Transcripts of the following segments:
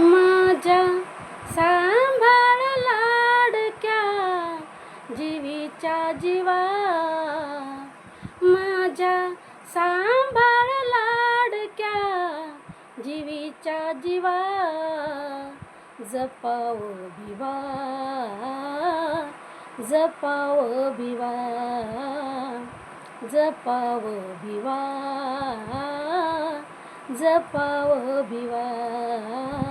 माझ्या सांभाळ लाडक्या जीवीच्या जीवा. माझ्या सांभाळ लाडक्या जीवीच्या जीवा. जपाव भिवा जपाव भिवा. जपाव भिवा जपाव भिवा.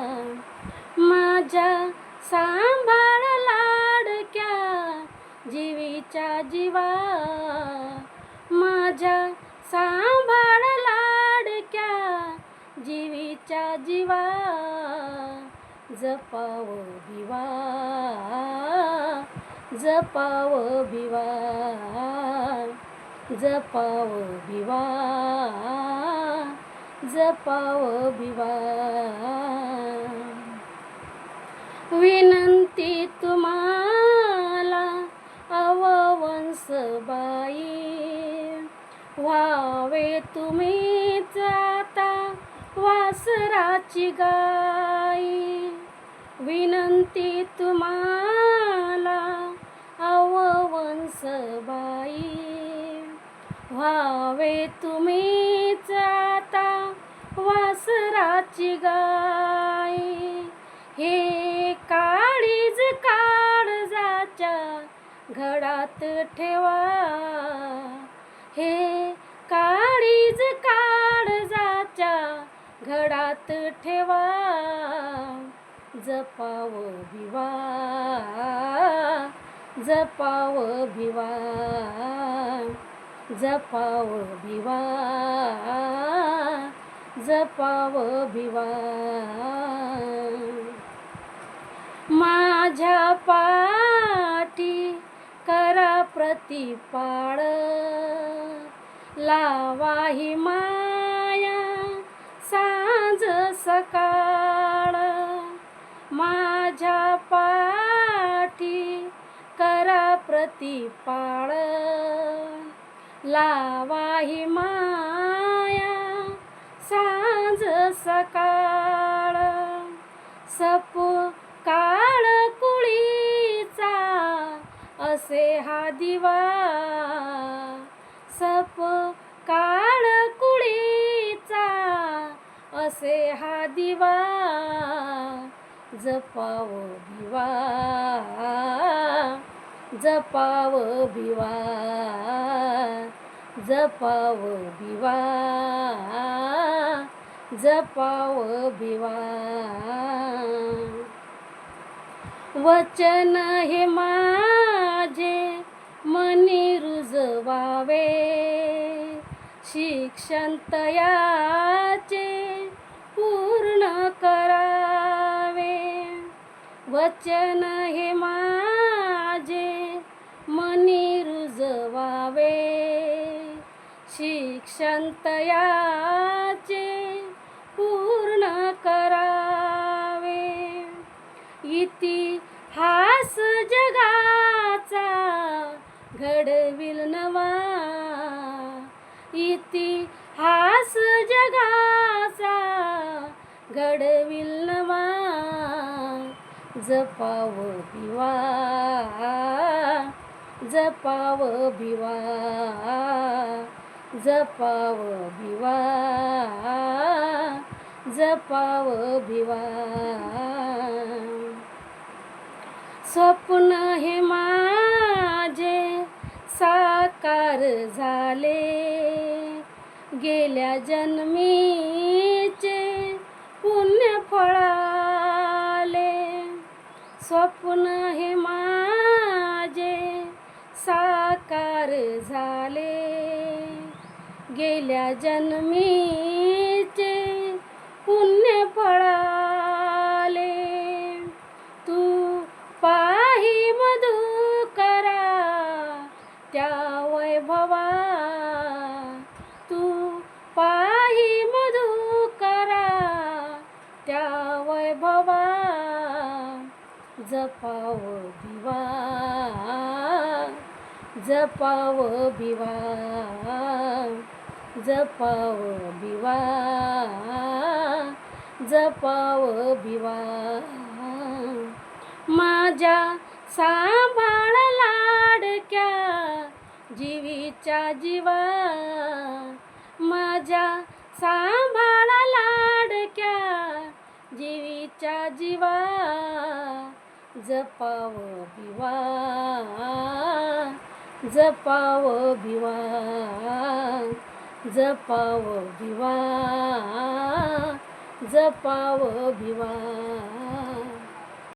सांभाळ लाडक्या जीवीच्या जीवा. माझ्या सांभाळ लाडक्या जीवीच्या जीवा. जपाव भिवा. जपाव भिवा. जपाव भिवा. जपाव भिवा. विनंती तुम्हाला अववंसबाई. व्हावे तुम्ही जाता वासराची गाई. विनंती तुम्हाला अववंसबाई. व्हावे तुम्ही जाता वासराची गाय हे काळीज काळजाच्या घडात ठेवा. हे काळीज काळजाच्या घडात ठेवा. जपाव भिवा जपाव भिवा जपाव भिवा जपाव भिवा. माझ्या पाठी करा प्रतिपाळ. लावाही माया सांज सकाळ. माझ्या पाठी करा प्रतिपाळ. लावाही माया सांज सकाळ. हा दिवा सप काळ कुळीचा असे हा दिवा जपाव भिवा जपाव भिवा जपाव भिवा जपाव भिवा. वचन हे मा मनी रुजवावे. शिक्षण तयाचे पूर्ण करावे. वचन हे माझे मनी रुजवावे. शिक्षण तयाचे इतिहास जगाचा घडविल जपाव भिवा जपाव भिवा जपाव भिवा जपाव भिवा स्वप्न हे माझे साकार झाले. गेल्या जन्मीचे पुण्य फळाले. स्वप्न हे माझे साकार झाले. गेल्या जन्मीचे पुण्य फळा जपाव भिवा जपाव भिवा जपाव भिवा जपाव भिवा माझ्या सांभाळ लाडक्या जीवीच्या जीवा माझ्या सांभाळ लाडक्या जीवीच्या जीवा. जपाव भिवा जपाव भिवा जपाव भिवा जपाव भिवा.